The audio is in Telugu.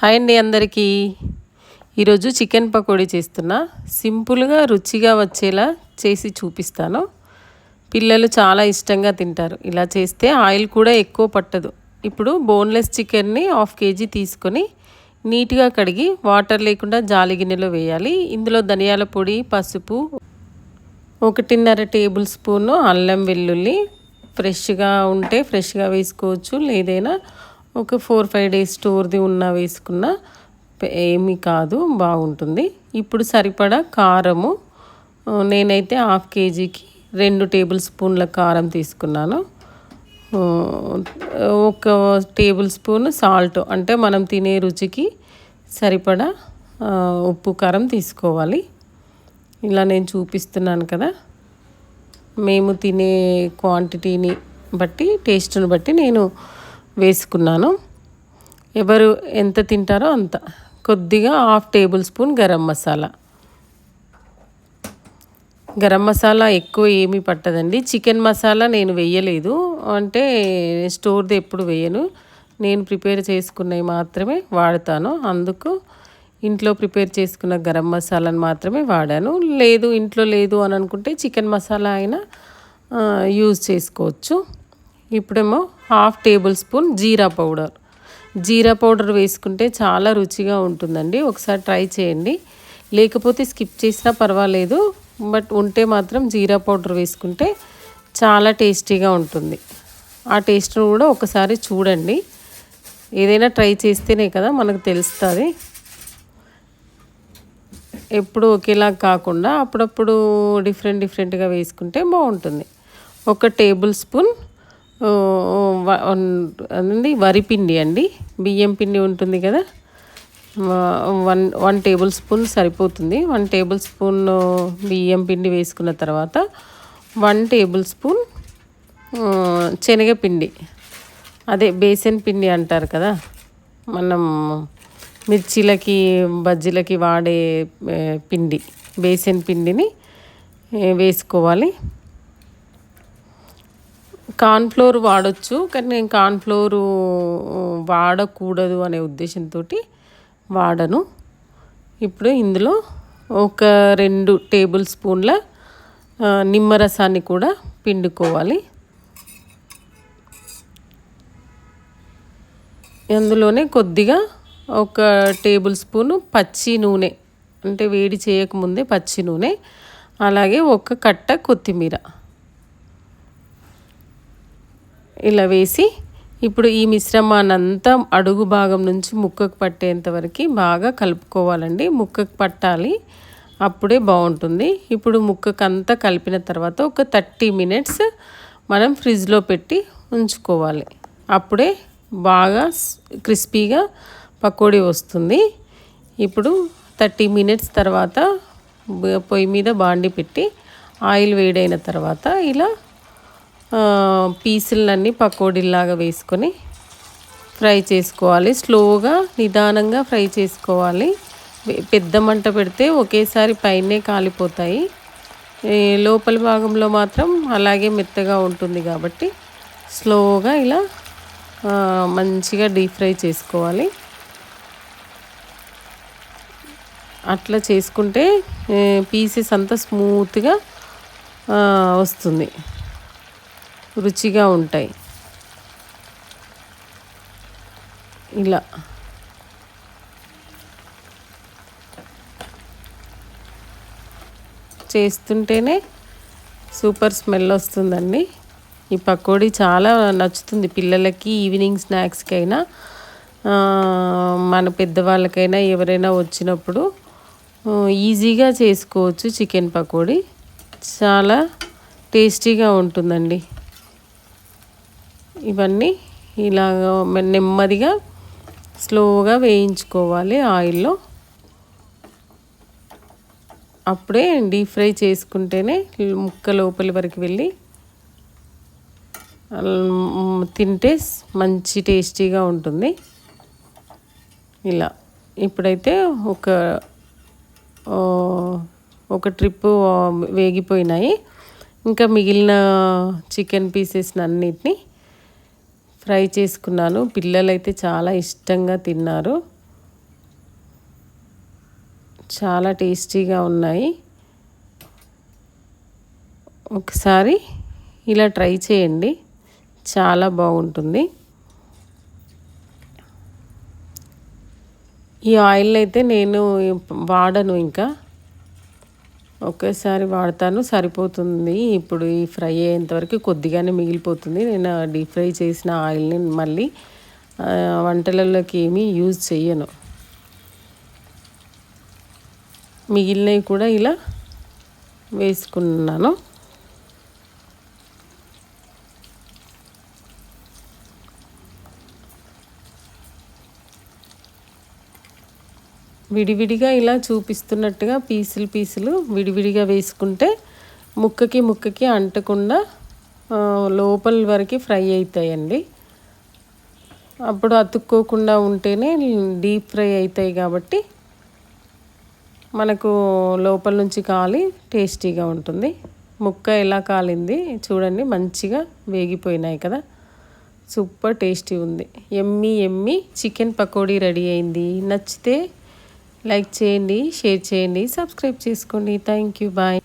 హాయ్ అండి అందరికీ. ఈరోజు చికెన్ పకోడీ చేస్తున్నా. సింపుల్గా రుచిగా వచ్చేలా చేసి చూపిస్తాను. పిల్లలు చాలా ఇష్టంగా తింటారు. ఇలా చేస్తే ఆయిల్ కూడా ఎక్కువ పట్టదు. ఇప్పుడు బోన్లెస్ చికెన్ని హాఫ్ కేజీ తీసుకొని నీట్గా కడిగి వాటర్ లేకుండా జాలి గిన్నెలో వేయాలి. ఇందులో ధనియాల పొడి పసుపు ఒకటిన్నర టేబుల్ స్పూను అల్లం వెల్లుల్లి. ఫ్రెష్గా ఉంటే ఫ్రెష్గా వేసుకోవచ్చు. లేదైనా ఒక ఫోర్ ఫైవ్ డేస్ స్టోర్ది ఉన్న వేసుకున్న ఏమీ కాదు బాగుంటుంది. ఇప్పుడు సరిపడా కారము నేనైతే హాఫ్ కేజీకి రెండు టేబుల్ స్పూన్ల కారం తీసుకున్నాను. ఒక టేబుల్ స్పూన్ సాల్ట్ అంటే మనం తినే రుచికి సరిపడా ఉప్పు కారం తీసుకోవాలి. ఇలా నేను చూపిస్తున్నాను కదా. మేము తినే క్వాంటిటీని బట్టి టేస్ట్ని బట్టి నేను వేసుకున్నాను. ఎవరు ఎంత తింటారో అంత. కొద్దిగా half tablespoon garam masala. Garam masala ఎక్కువ ఏమీ పట్టదండి. చికెన్ మసాలా నేను వేయలేదు. అంటే స్టోర్ది ఎప్పుడు వేయను. నేను ప్రిపేర్ చేసుకున్నవి మాత్రమే వాడతాను. అందుకు ఇంట్లో ప్రిపేర్ చేసుకున్న గరం మసాలాను మాత్రమే వాడాను. లేదు ఇంట్లో లేదు అని అనుకుంటే చికెన్ మసాలా అయినా యూజ్ చేసుకోవచ్చు. ఇప్పుడేమో half tablespoon jeera powder. Jeera powder వేసుకుంటే చాలా రుచిగా ఉంటుందండి. ఒకసారి ట్రై చేయండి. లేకపోతే స్కిప్ చేసినా పర్వాలేదు. బట్ ఉంటే మాత్రం జీరా పౌడర్ వేసుకుంటే చాలా టేస్టీగా ఉంటుంది. ఆ టేస్ట్ను కూడా ఒకసారి చూడండి. ఏదైనా ట్రై చేస్తేనే కదా మనకు తెలుస్తుంది. ఎప్పుడు ఒకేలా కాకుండా అప్పుడప్పుడు డిఫరెంట్ డిఫరెంట్గా వేసుకుంటే బాగుంటుంది. ఒక టేబుల్ స్పూన్ వరి పిండి అండి. బియ్యం పిండి ఉంటుంది కదా. వన్ వన్ టేబుల్ స్పూన్ సరిపోతుంది. వన్ టేబుల్ స్పూన్ బియ్యం పిండి వేసుకున్న తర్వాత వన్ టేబుల్ స్పూన్ శనగపిండి. అదే బేసన్ పిండి అంటారు కదా. మనం మిర్చీలకి బజ్జీలకి వాడే పిండి. బేసన్ పిండిని వేసుకోవాలి. కార్న్ఫ్లోర్ వాడచ్చు కానీ నేను కార్న్ఫ్లోర్ వాడకూడదు అనే ఉద్దేశంతో వాడను. ఇప్పుడు ఇందులో ఒక రెండు టేబుల్ స్పూన్ల నిమ్మరసాన్ని కూడా పిండుకోవాలి. అందులోనే కొద్దిగా ఒక టేబుల్ స్పూను పచ్చి నూనె అంటే వేడి చేయకముందే పచ్చి నూనె అలాగే ఒక కట్ట కొత్తిమీర. ఇలా వేసి ఇప్పుడు ఈ మిశ్రమానంతా అడుగు భాగం నుంచి ముక్కకు పట్టేంత వరకు బాగా కలుపుకోవాలండి. ముక్కకు పట్టాలి. అప్పుడే బాగుంటుంది. ఇప్పుడు ముక్కకు అంతా కలిపిన తర్వాత ఒక థర్టీ మినిట్స్ మనం ఫ్రిడ్జ్లో పెట్టి ఉంచుకోవాలి. అప్పుడే బాగా క్రిస్పీగా పకోడీ వస్తుంది. ఇప్పుడు థర్టీ మినిట్స్ తర్వాత పొయ్యి మీద బాండి పెట్టి ఆయిల్ వేడైన తర్వాత ఇలా పీసులన్నీ పకోడీలాగా వేసుకొని ఫ్రై చేసుకోవాలి. స్లోగా నిదానంగా ఫ్రై చేసుకోవాలి. పెద్ద మంట పెడితే ఒకేసారి పైనే కాలిపోతాయి. లోపల భాగంలో మాత్రం అలాగే మెత్తగా ఉంటుంది కాబట్టి స్లోగా ఇలా మంచిగా డీప్ ఫ్రై చేసుకోవాలి. అట్లా చేసుకుంటే పీసెస్ అంతా స్మూత్గా వస్తుంది. రుచిగా ఉంటాయి. ఇలా. చేస్తుంటేనే సూపర్ స్మెల్ వస్తుందండి. ఈ పకోడీ చాలా నచ్చుతుంది పిల్లలకి ఈవినింగ్ స్నాక్స్కైనా. మన పెద్దవాళ్ళకైనా ఎవరైనా వచ్చినప్పుడు ఈజీగా చేసుకోవచ్చు చికెన్ పకోడీ. చాలా టేస్టీగా ఉంటుందండి. ఇవన్నీ ఇలాగ నెమ్మదిగా స్లోగా వేయించుకోవాలి ఆయిల్లో. అప్పుడే డీప్ ఫ్రై చేసుకుంటేనే ముక్క లోపలి వరకు వెళ్ళి తింటే మంచి టేస్టీగా ఉంటుంది. ఇలా ఇప్పుడైతే ఒక ఒక ట్రిప్ వేగిపోయినాయి. ఇంకా మిగిలిన చికెన్ పీసెస్ అన్నిటినీ ఫ్రై చేసుకున్నాను. పిల్లలైతే చాలా ఇష్టంగా తిన్నారు. చాలా టేస్టీగా ఉన్నాయి. ఒకసారి ఇలా ట్రై చేయండి. చాలా బాగుంటుంది. ఈ ఆయిల్ అయితే నేను వాడను ఇంకా. ఒకేసారి వాడతాను సరిపోతుంది. ఇప్పుడు ఈ ఫ్రై అయ్యేంతవరకు కొద్దిగానే మిగిలిపోతుంది. నేను డీప్ ఫ్రై చేసిన ఆయిల్ని మళ్ళీ వంటలలోకి ఏమీ యూజ్ చేయను మిగిలినవి కూడా ఇలా వేసుకున్నాను. విడివిడిగా ఇలా చూపిస్తున్నట్టుగా పీసులు పీసులు విడివిడిగా వేసుకుంటే ముక్కకి ముక్కకి అంటకుండా లోపల వరకు ఫ్రై అవుతాయండి. అప్పుడు అతుక్కోకుండా ఉంటేనే డీప్ ఫ్రై అవుతాయి కాబట్టి మనకు లోపల నుంచి కాలి టేస్టీగా ఉంటుంది. ముక్క ఎలా కాలింది చూడండి మంచిగా వేగిపోయినాయి కదా. సూపర్ టేస్టీ ఉంది. Yummy yummy chicken pakodi ready అయింది. నచ్చితే లైక్ చేయండి షేర్ చేయండి సబ్స్క్రైబ్ చేసుకోండి. Thank you bye